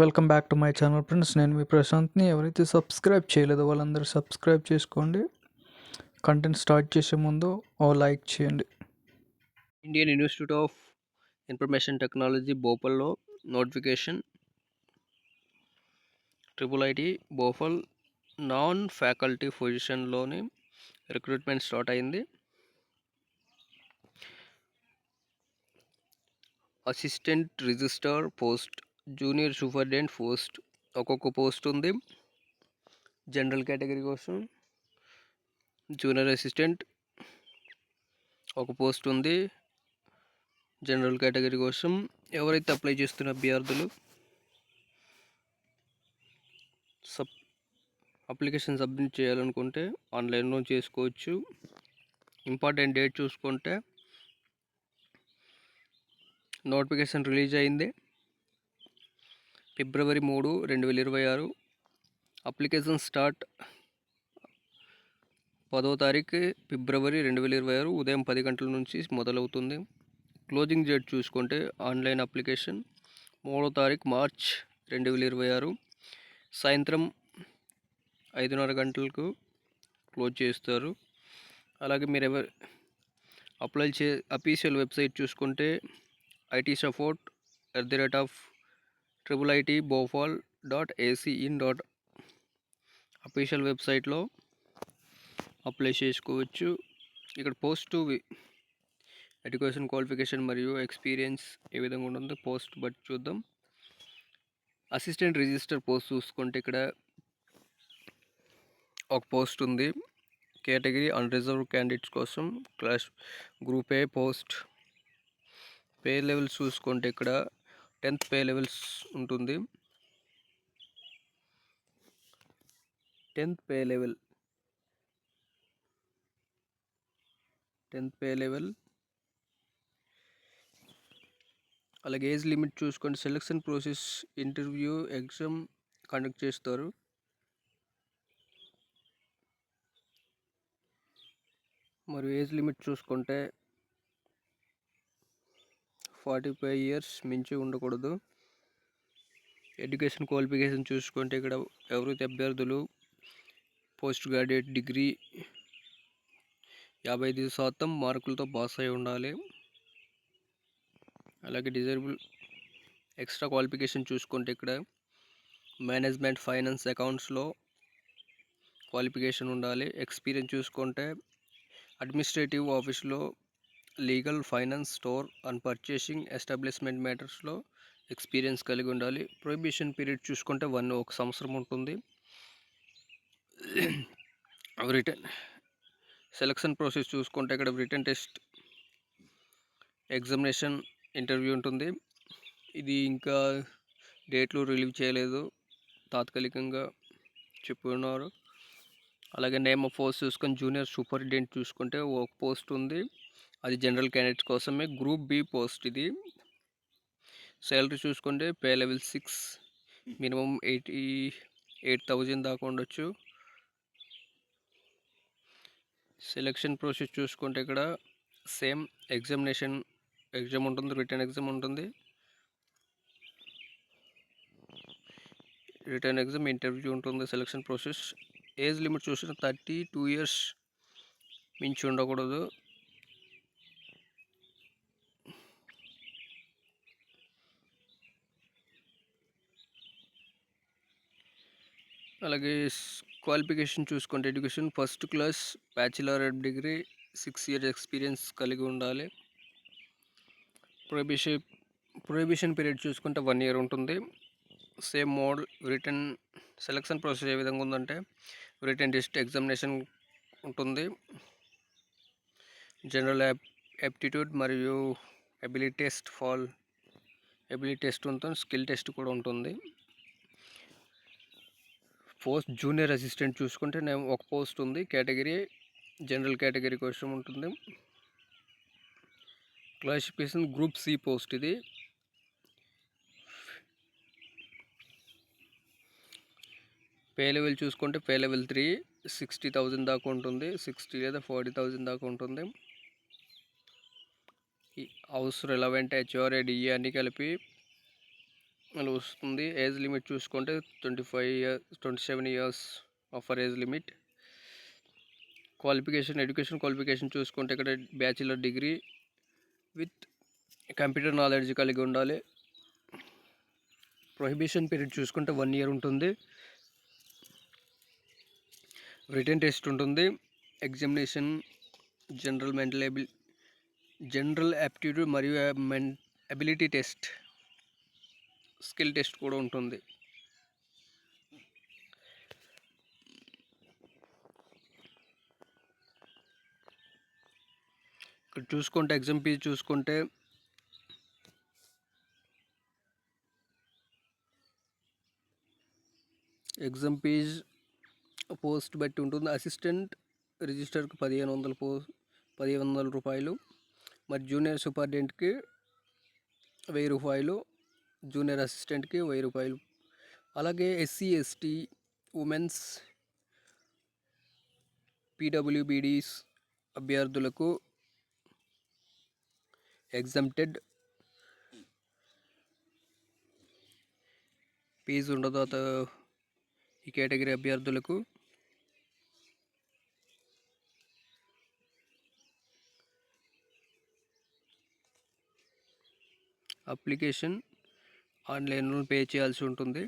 Welcome back to my channel friends నేను మీ ప్రశాంత్ని. ఎవరైతే సబ్స్క్రైబ్ చేయలేదో వాళ్ళందరూ సబ్స్క్రైబ్ చేసుకోండి. కంటెంట్ స్టార్ట్ చేసే ముందు ఓ లైక్ చేయండి. Indian Institute of Information Technology భోపాల్లో notification triple IT Bhopal non faculty పొజిషన్లోని recruitment start అయింది. Assistant register post junior superintendent post ఒక్కొక్క పోస్ట్ ఉంది. జనరల్ కేటగిరీ కోసం జూనియర్ అసిస్టెంట్ ఒక పోస్ట్ ఉంది. జనరల్ కేటగిరీ కోసం ఎవరైతే అప్లై చేస్తున్న అభ్యర్థులు సబ్ అప్లికేషన్ సబ్మిట్ చేయాలనుకుంటే ఆన్లైన్లో చేసుకోవచ్చు. ఇంపార్టెంట్ డేట్ చూసుకుంటే నోటిఫికేషన్ రిలీజ్ అయింది. ఫిబ్రవరి మూడు రెండు వేల ఇరవై ఆరు. అప్లికేషన్ స్టార్ట్ పదో తారీఖు ఫిబ్రవరి రెండు వేల ఇరవై ఆరు ఉదయం పది గంటల నుంచి మొదలవుతుంది. క్లోజింగ్ డేట్ చూసుకుంటే ఆన్లైన్ అప్లికేషన్ మూడో తారీఖు మార్చ్ రెండు వేల ఇరవై ఆరు. సాయంత్రం ఐదున్నర గంటలకు క్లోజ్ చేస్తారు. అలాగే మీరు ఎవరు అప్లై చే అఫీషియల్ వెబ్సైట్ చూసుకుంటే IT support at the rate of triple IT Bhopal dot AC in dot official వెబ్సైట్లో అప్లై చేసుకోవచ్చు. ఇక్కడ పోస్ట్ ఎడ్యుకేషన్ క్వాలిఫికేషన్ మరియు ఎక్స్పీరియన్స్ ఏ విధంగా ఉంటుందో పోస్ట్ బట్టి చూద్దాం. అసిస్టెంట్ రిజిస్టర్ పోస్ట్ చూసుకుంటే ఇక్కడ ఒక పోస్ట్ ఉంది. కేటగిరీ అన్రిజర్వ్ క్యాండిడేట్స్ కోసం class group A post pay levels చూసుకుంటే ఇక్కడ టెన్త్ పే లెవెల్స్ ఉంటుంది. Tenth pay level. Tenth pay level. అలాగే ఏజ్ లిమిట్ చూసుకొని selection process interview exam conduct చేస్తారు. మరియు ఏజ్ లిమిట్ చూసుకుంటే ఫార్టీ ఫైవ్ ఇయర్స్ మించి ఉండకూడదు. ఎడ్యుకేషన్ క్వాలిఫికేషన్ చూసుకుంటే ఇక్కడ ఎవరైతే అభ్యర్థులు పోస్ట్ గ్రాడ్యుయేట్ డిగ్రీ యాభై ఐదు శాతం మార్కులతో పాస్ అయి ఉండాలి. అలాగే డిజైరబుల్ ఎక్స్ట్రా క్వాలిఫికేషన్ చూసుకుంటే ఇక్కడ మేనేజ్మెంట్ ఫైనాన్స్ అకౌంట్స్లో క్వాలిఫికేషన్ ఉండాలి. ఎక్స్పీరియన్స్ చూసుకుంటే అడ్మినిస్ట్రేటివ్ ఆఫీస్లో legal finance store and purchasing establishment మ్యాటర్స్లో experience కలిగి ఉండాలి. ప్రొహిబిషన్ పీరియడ్ చూసుకుంటే వన్ ఒక సంవత్సరం ఉంటుంది. రిటర్న్ సెలక్షన్ ప్రాసెస్ చూసుకుంటే ఇక్కడ రిటర్న్ టెస్ట్ ఎగ్జామినేషన్ ఇంటర్వ్యూ ఉంటుంది. ఇది ఇంకా డేట్లు రిలీవ్ చేయలేదు. తాత్కాలికంగా చెప్పున్నారు అలాగే నేమ్ ఆఫ్ పోస్ట్ చూసుకొని జూనియర్ సూపరింటెండెంట్ చూసుకుంటే ఒక పోస్ట్ ఉంది. అది జనరల్ క్యాండిడేట్స్ కోసమే. గ్రూప్ బి పోస్ట్ ఇది. శాలరీ చూసుకుంటే pay level six minimum eighty eight thousand దాకా ఉండొచ్చు. సెలక్షన్ ప్రాసెస్ చూసుకుంటే ఇక్కడ సేమ్ ఎగ్జామినేషన్ ఎగ్జామ్ ఉంటుంది రిటర్న్ ఎగ్జామ్ ఉంటుంది. రిటర్న్ ఎగ్జామ్ ఇంటర్వ్యూ ఉంటుంది సెలక్షన్ ప్రాసెస్. ఏజ్ లిమిట్ చూసిన థర్టీ టూ ఇయర్స్ మించి ఉండకూడదు. అలాగే క్వాలిఫికేషన్ చూసుకుంటే education first class bachelor degree six years experience కలిగి ఉండాలి. ప్రొహిబిషన్ ప్రొహిబిషన్ పీరియడ్ చూసుకుంటే వన్ ఇయర్ ఉంటుంది. Same mode return selection process ఏ విధంగా ఉందంటే రిటర్న్ టెస్ట్ ఎగ్జామినేషన్ ఉంటుంది. జనరల్ యాప్టిట్యూడ్ మరియు ability test fall ability test ఉంటుంది స్కిల్ టెస్ట్ కూడా ఉంటుంది. పోస్ట్ జూనియర్ అసిస్టెంట్ చూసుకుంటే నేను ఒక పోస్ట్ ఉంది. కేటగిరీ జనరల్ కేటగిరీ కోసం ఉంటుంది. క్లాసిఫికేషన్ గ్రూప్ సి పోస్ట్ ఇది. పే లెవెల్ చూసుకుంటే pay level three sixty thousand దాకా ఉంటుంది. సిక్స్టీ లేదా ఫార్టీ థౌజండ్ దాకా ఉంటుంది. ఈ హౌస్ రిలవెంట్ హెచ్ఆర్ఏ డిఏ అన్నీ కలిపి అలా వస్తుంది ఏజ్ లిమిట్ చూసుకుంటే twenty five years twenty seven years offer age limit. Qualification education qualification చూసుకుంటే ఇక్కడ bachelor degree with computer knowledge కలిగి ఉండాలి. ప్రొహిబిషన్ పీరియడ్ చూసుకుంటే వన్ ఇయర్ ఉంటుంది. రిటర్న్ టెస్ట్ ఉంటుంది. Examination general mental ability general aptitude మరియు men ability test. Skill test కూడా ఉంటుంది. ఇక్కడ చూసుకుంటే ఎగ్జామ్ చూసుకుంటే ఎగ్జామ్ ఫీజ్ పోస్ట్ బట్టి ఉంటుంది. అసిస్టెంట్ రిజిస్టర్కి పదిహేను వందల పో పదిహేను వందల రూపాయలు. మరి జూనియర్ సూపరింటెండెంట్కి వెయ్యి రూపాయలు. జూనియర్ అసిస్టెంట్కి వెయ్యి రూపాయలు అలాగే ఎస్సీ ఎస్టీ ఉమెన్స్ పీడబ్ల్యూబీడీస్ అభ్యర్థులకు ఎగ్జామ్టెడ్ ఫీజు ఉండదు అత ఈ కేటగిరీ అభ్యర్థులకు అప్లికేషన్ ఆన్లైన్లో పే చేయాల్సి ఉంటుంది.